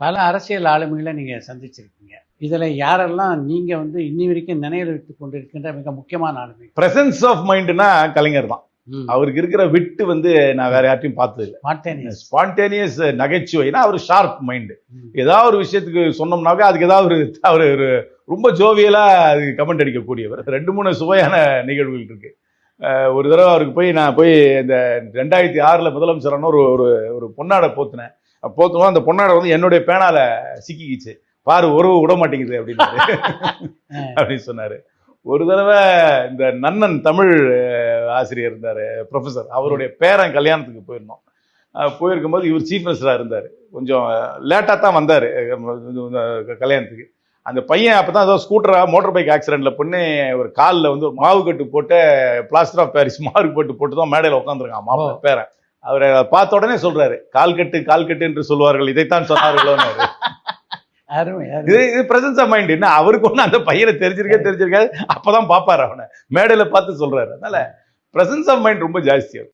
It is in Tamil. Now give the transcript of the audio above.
பல அரசியல் ஆளுமைகளை நீங்க சந்திச்சிருக்கீங்க. இதுல யாரெல்லாம் நீங்க வந்து இன்னி வரைக்கும் நினைவில் வைத்துக் கொண்டிருக்கின்ற மிக முக்கியமான ஆளுமை? பிரசன்ஸ் ஆஃப் மைண்ட்னா கலைஞர் தான். அவருக்கு இருக்கிற விட்டு வந்து நான் வேற யார்ட்டையும் பார்த்தது இல்லை. ஸ்பான்டேனியஸ் ஸ்பான்டேனியஸ் நகைச்சுவைனா அவர் ஷார்ப் மைண்டு ஏதாவது ஒரு விஷயத்துக்கு சொன்னோம்னாவே அதுக்கு ஏதாவது ஒரு அவர் ஒரு ரொம்ப ஜோவியலா அது கமெண்ட் அடிக்கக்கூடியவர். ரெண்டு மூணு சுவையான நிகழ்வுகள் இருக்கு. ஒரு தடவை அவருக்கு போய் நான் போய் இந்த ரெண்டாயிரத்தி ஆறுல முதலமைச்சரான ஒரு ஒரு பொன்னாடை போத்துனேன். போத்துவோம் அந்த பொன்னாடை வந்து என்னுடைய பேனால சிக்கிக்கிச்சு. பாரு உறவு விட மாட்டேங்குது அப்படின்னு அப்படின்னு சொன்னாரு. ஒரு தடவை இந்த நன்னன் தமிழ் ஆசிரியர் இருந்தாரு ப்ரொஃபசர் அவருடைய பேரன் கல்யாணத்துக்கு போயிருந்தோம். போயிருக்கும்போது இவர் சீஃப் மினிஸ்டரா இருந்தாரு. கொஞ்சம் லேட்டாக தான் வந்தாரு கல்யாணத்துக்கு. அந்த பையன் அப்பதான் ஏதோ ஸ்கூட்டரா மோட்டார் பைக் ஆக்சிடென்ட்ல பொண்ணு ஒரு காலில் வந்து ஒரு மாவு கட்டு போட்டு பிளாஸ்டர் ஆஃப் பாரிஸ் மார்க் போட்டு போட்டு தான் மேடையில் உட்காந்துருக்கான் மாப்பிள்ளை பேரன். அவரை பார்த்த உடனே சொல்றாரு கால் கட்டு கால் கட்டு என்று சொல்வார்கள். இதைத்தான் சொன்னார்களோன்னு. இது இது பிரசன்ஸ் ஆஃப் மைண்ட் என்ன அவருக்கு ஒண்ணு அந்த பையனை தெரிஞ்சிருக்கே தெரிஞ்சிருக்காது. அப்பதான் பாப்பாரு அவனை. மேடையில பார்த்து சொல்றாரு. அதனால பிரசன்ஸ் ஆஃப் மைண்ட் ரொம்ப ஜாஸ்தியா